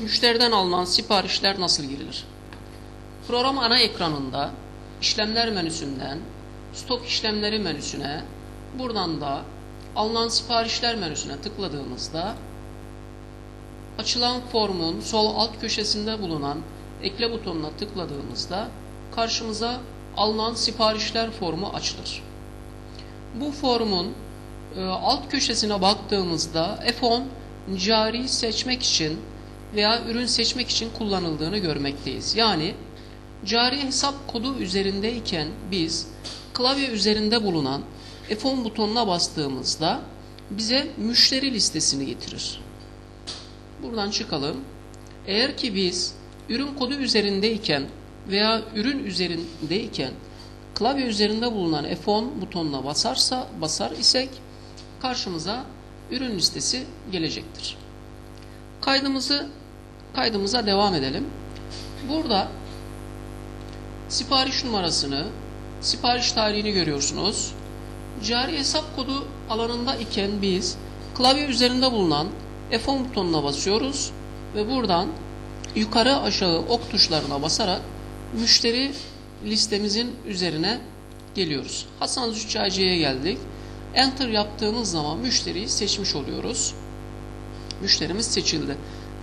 müşteriden alınan siparişler nasıl girilir? Program ana ekranında işlemler menüsünden stok işlemleri menüsüne buradan da alınan siparişler menüsüne tıkladığımızda açılan formun sol alt köşesinde bulunan ekle butonuna tıkladığımızda karşımıza alınan siparişler formu açılır. Bu formun e, alt köşesine baktığımızda F10 cari seçmek için veya ürün seçmek için kullanıldığını görmekteyiz. Yani cari hesap kodu üzerindeyken biz klavye üzerinde bulunan F10 butonuna bastığımızda bize müşteri listesini getirir. Buradan çıkalım. Eğer ki biz ürün kodu üzerindeyken veya ürün üzerindeyken klavye üzerinde bulunan F10 butonuna basarsa basar isek karşımıza ürün listesi gelecektir. Kaydımızı kaydımıza devam edelim. Burada sipariş numarasını, sipariş tarihini görüyorsunuz. Cari hesap kodu alanında iken biz klavye üzerinde bulunan F10 butonuna basıyoruz ve buradan yukarı aşağı ok tuşlarına basarak müşteri listemizin üzerine geliyoruz. Hasan Züccaciye'ye geldik. Enter yaptığımız zaman müşteriyi seçmiş oluyoruz. Müşterimiz seçildi.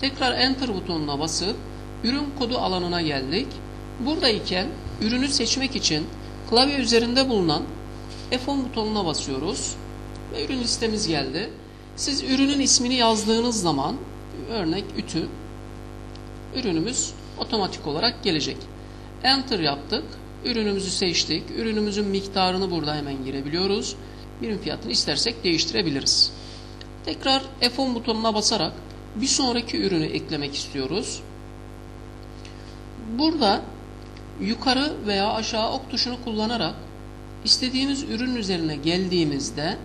Tekrar Enter butonuna basıp ürün kodu alanına geldik. Buradayken ürünü seçmek için klavye üzerinde bulunan F10 butonuna basıyoruz. Ve ürün listemiz geldi. Siz ürünün ismini yazdığınız zaman örnek ütü ürünümüz otomatik olarak gelecek. Enter yaptık. Ürünümüzü seçtik. Ürünümüzün miktarını burada hemen girebiliyoruz. Birim fiyatını istersek değiştirebiliriz. Tekrar F10 butonuna basarak bir sonraki ürünü eklemek istiyoruz. Burada yukarı veya aşağı ok tuşunu kullanarak istediğimiz ürün üzerine geldiğimizde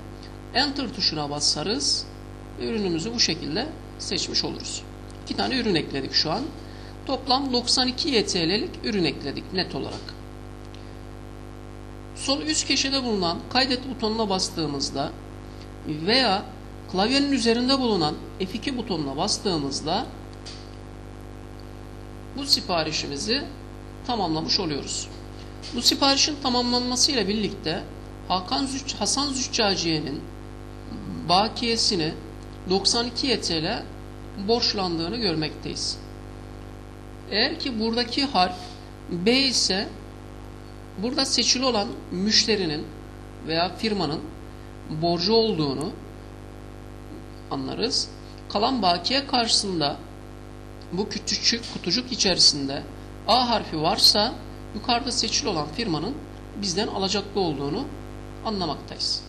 Enter tuşuna basarız. Ürünümüzü bu şekilde seçmiş oluruz. İki tane ürün ekledik şu an. Toplam 92 YTL'lik ürün ekledik net olarak. Sol üst köşede bulunan kaydet butonuna bastığımızda veya klavyenin üzerinde bulunan F2 butonuna bastığımızda bu siparişimizi tamamlamış oluyoruz. Bu siparişin tamamlanmasıyla birlikte Hakan Züc Hasan Züccaciye'nin bakiyesini 92 YTL borçlandığını görmekteyiz. Eğer ki buradaki harf B ise burada seçili olan müşterinin veya firmanın borcu olduğunu anlarız. Kalan bakiye karşısında bu küçük kutucuk içerisinde A harfi varsa yukarıda seçili olan firmanın bizden alacaklı olduğunu anlamaktayız.